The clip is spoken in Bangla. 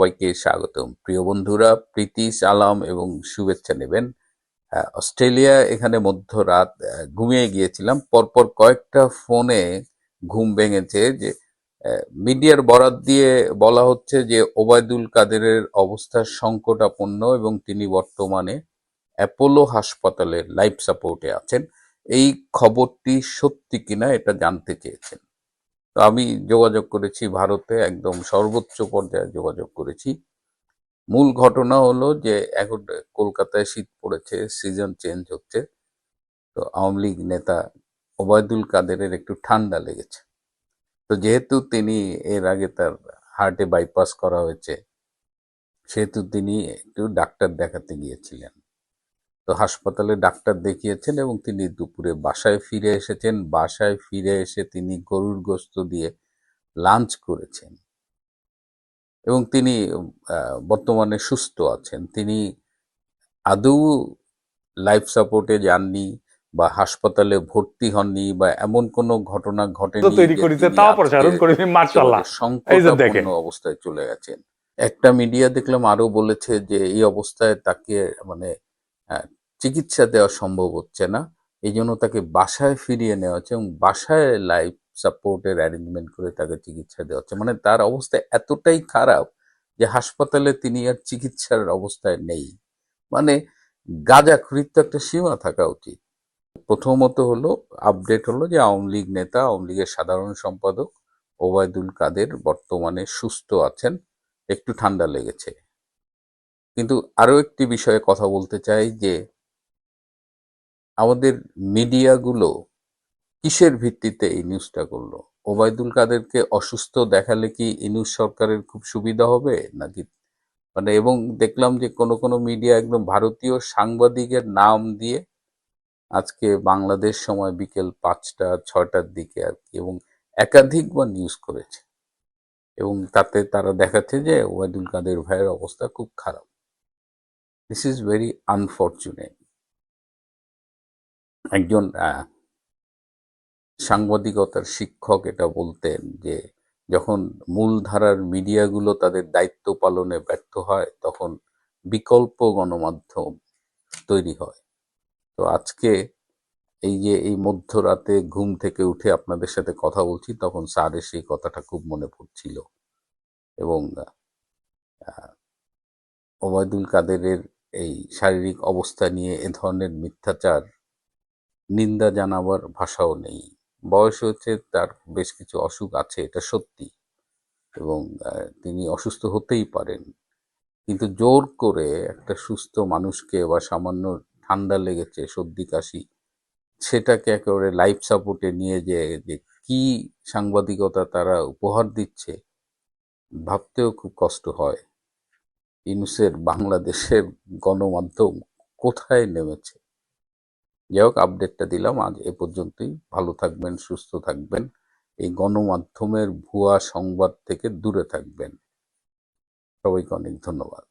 সবাইকে স্বাগতম। প্রিয় বন্ধুরা, প্রীতি, সালাম এবং শুভেচ্ছা নেবেন। অস্ট্রেলিয়া এখানে মধ্যরাত ঘুমিয়ে গিয়েছিলাম। পরপর কয়েকটা ফোনে ঘুম ভেঙেছে যে মিডিয়ার বরাত দিয়ে বলা হচ্ছে যে, ওবায়দুল কাদেরের অবস্থা সংকটাপন্ন এবং তিনি বর্তমানে অ্যাপোলো হাসপাতালের লাইফ সাপোর্টে আছেন। এই খবরটি সত্যি কিনা এটা জানতে চেয়েছেন। আমি যোগাযোগ করেছি ভারতে, একদম সর্বোচ্চ পর্যায়ে যোগাযোগ করেছি। মূল ঘটনা হলো যে, এখন কলকাতায় শীত পড়েছে সিজন চেঞ্জ হচ্ছে। তো আওয়ামী লীগ নেতা ওবায়দুল কাদেরের একটু ঠান্ডা লেগেছে। তো যেহেতু তিনি এর আগে তার হার্টে বাইপাস করা হয়েছে, সেহেতু তিনি একটু ডাক্তার দেখাতে গিয়েছিলেন। তো হাসপাতালে ডাক্তার দেখিয়েছেন এবং তিনি দুপুরে বাসায় ফিরে এসেছেন। বাসায় ফিরে এসে তিনি গরুর গোস্ত দিয়ে লাঞ্চ করেছেন। এবং তিনি বর্তমানে সুস্থ আছেন। তিনি আদৌ লাইফ সাপোর্টে যাননি বা হাসপাতালে ভর্তি হননি বা এমন কোনো ঘটনা ঘটেনি তৈরি করিতে তাও প্রচারণ করিনি মার্শাল্লাহ একেবারে এই যে দেখেন। সংকটাপন্ন অবস্থায় চলে গেছেন। একটা মিডিয়া দেখলাম আরও বলেছে যে এই অবস্থায় তাকে মানে চিকিৎসা দেওয়া সম্ভব হচ্ছে না। এই জন্য তাকে বাসায় ফিরিয়ে নেওয়া হচ্ছে এবং বাসায় লাইফ সাপোর্টের অ্যারেঞ্জমেন্ট করে তাকে চিকিৎসা দেওয়া হচ্ছে। মানে তার অবস্থা এতটাই খারাপ যে হাসপাতালে তিনি আর চিকিৎসার অবস্থায় নেই। মানে গাঁজাখুরির তো একটা সীমা থাকা উচিত। প্রথমত হলো আপডেট হলো যে আওয়ামী লীগ নেতা, আওয়ামী লীগের সাধারণ সম্পাদক ওবায়দুল কাদের বর্তমানে সুস্থ আছেন, একটু ঠান্ডা লেগেছে। কিন্তু আরও একটি বিষয়ে কথা বলতে চাই যে আমাদের মিডিয়াগুলো কিসের ভিত্তিতে এই নিউজটা করল? ওবায়দুল কাদেরকে অসুস্থ দেখালে কি ইনুস সরকারের খুব সুবিধা হবে? নাকি মানে এবং দেখলাম যে কোনো কোনো মিডিয়া একদম ভারতীয় সাংবাদিকের নাম দিয়ে আজকে বাংলাদেশ সময় বিকেল পাঁচটা, ছয়টার দিকে আর কি এবং একাধিকবার নিউজ করেছে। এবং তাতে তারা দেখাচ্ছে যে ওবায়দুল কাদের ভাইয়ের অবস্থা খুব খারাপ। দিস ইজ ভেরি আনফর্চুনেট একজন সাংবাদিকতার শিক্ষক এটা বলতেন যে, যখন মূলধারার মিডিয়াগুলো তাদের দায়িত্ব পালনে ব্যর্থ হয়, তখন বিকল্প গণমাধ্যম তৈরি হয়। তো আজকে এই যে, এই মধ্যরাতে ঘুম থেকে উঠে আপনাদের সাথে কথা বলছি, তখন স্যারের সেই কথাটা খুব মনে পড়ছিল। এবং ওবায়দুল কাদেরের এই শারীরিক অবস্থা নিয়ে এ ধরনের মিথ্যাচার, নিন্দা জানাবার ভাষাও নেই। বয়স হচ্ছে তার বেশ কিছু অসুখ আছে, এটা সত্যি। এবং তিনি অসুস্থ হতেই পারেন। কিন্তু জোর করে একটা সুস্থ মানুষকে বা সামান্য ঠান্ডা লেগেছে, সর্দি, কাশি, সেটাকে একেবারে লাইফ সাপোর্টে নিয়ে যে যে কি সাংবাদিকতা তারা উপহার দিচ্ছে, ভাবতেও খুব কষ্ট হয়। ইউনুসের বাংলাদেশের গণমাধ্যম কোথায় নেমেছে? যাই হোক আপডেটটা দিলাম। আজ এ পর্যন্তই। ভালো থাকবেন, সুস্থ থাকবেন। এই গণমাধ্যমের ভুয়া সংবাদ থেকে দূরে থাকবেন। সবাইকে অনেক ধন্যবাদ।